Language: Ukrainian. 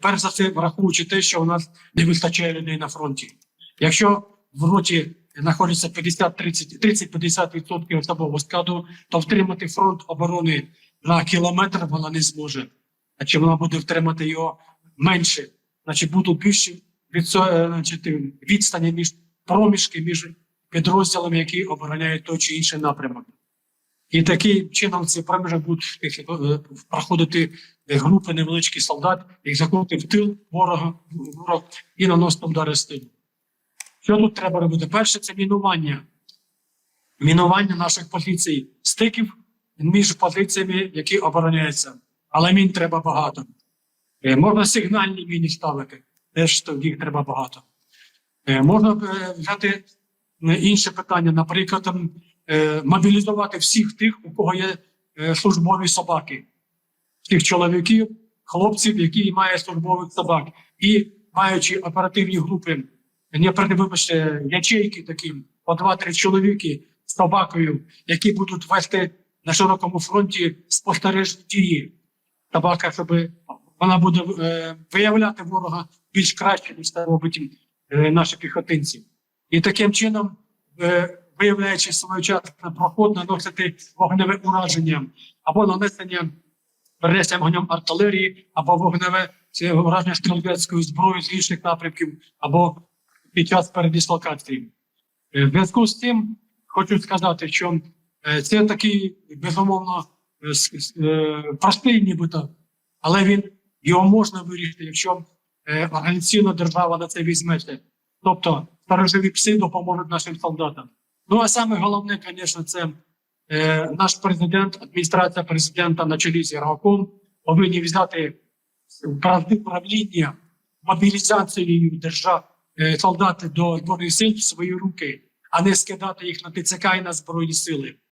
перш за все, враховуючи те, що у нас не вистачає людей на фронті. Якщо в роті знаходиться 50-30, 30-50% особового складу, то втримати фронт оборони на кілометр вона не зможе. А чи вона буде втримати його менше? Значить, будуть більші е, відстані між проміжки між підрозділами, які обороняють той чи інший напрямок. І таким чином ці проміжок будуть е, проходити е, групи невеличких солдат, їх заходити в тил ворога ворог, і наносити удари з тилу. Що тут треба робити? Перше, це мінування. Мінування наших позицій, стиків між позиціями, які обороняються. Але мін треба багато. Е, Можна сигнальні міни ставити, теж їх треба багато. Можна взяти інше питання, наприклад, мобілізувати всіх тих, у кого є е, службові собаки, всіх чоловіків, хлопців, які мають службових собак, і маючи оперативні групи, не вибачте, ячейки такі, по два-три чоловіки з собакою, які будуть вести на широкому фронті спостережні дії. Собака, щоб вона буде е, виявляти ворога більш краще, ніж це робить е, наші піхотинці. І таким чином, е, виявляючи своєчасний проход, наносити вогневе ураження або нанесення перенесення вогнем артилерії, або вогневе ураження стрілецькою зброєю з інших напрямків, або під час передислокації. Е, В зв'язку з цим хочу сказати, що е, це такий безумовно е, простий, нібито, але він його можна вирішити, якщо організаційна держава на це візьметься. Тобто сторожові пси допоможуть нашим солдатам. Ну а саме головне, звісно, це е, наш президент, адміністрація президента на чолі з Єргаком повинні взяти правління мобілізацією держав е, солдати до збройних сил в свої руки, а не скидати їх на ТЦК і на збройні сили.